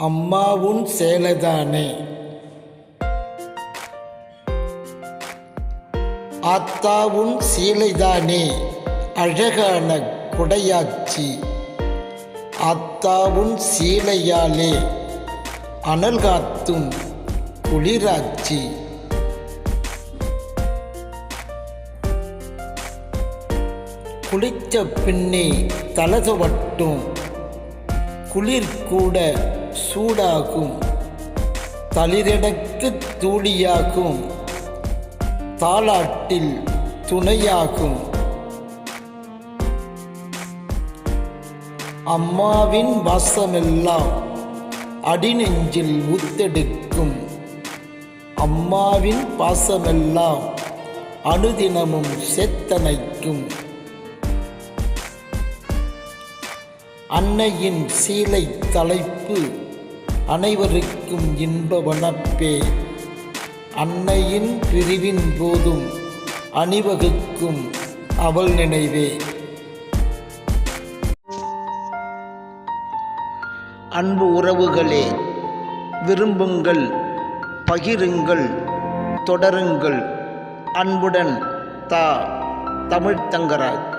அம்மாவும் சேலைதானே ஆத்தாவும் சீலைதானே. அழகான குடையாச்சி. ஆத்தாவும் சீலையாலே அனல் காத்தும் குளிராச்சி. குளித்த பின்னே தலதுவட்டும் குளிர் கூட சூடாகும் தளிரெனக்கு தூளியாகும் தாளாட்டில் துணையாகும் அம்மாவின் வாசமெல்லாம் அடிநெஞ்சில் ஊத்தெடுக்கும். அம்மாவின் பாசமெல்லாம் அனுதினமும் செத்தனைக்கும் அன்னையின் சீலை தலைப்பு அனைவருக்கும் இன்ப வனப்பே. அன்னையின் பிரிவின் போதும் அணிவகுக்கும் அவள் நினைவே. அன்பு உறவுகளே விரும்புங்கள் பகிருங்கள் தொடருங்கள். அன்புடன் தா தமிழ்த்தங்கராஜ்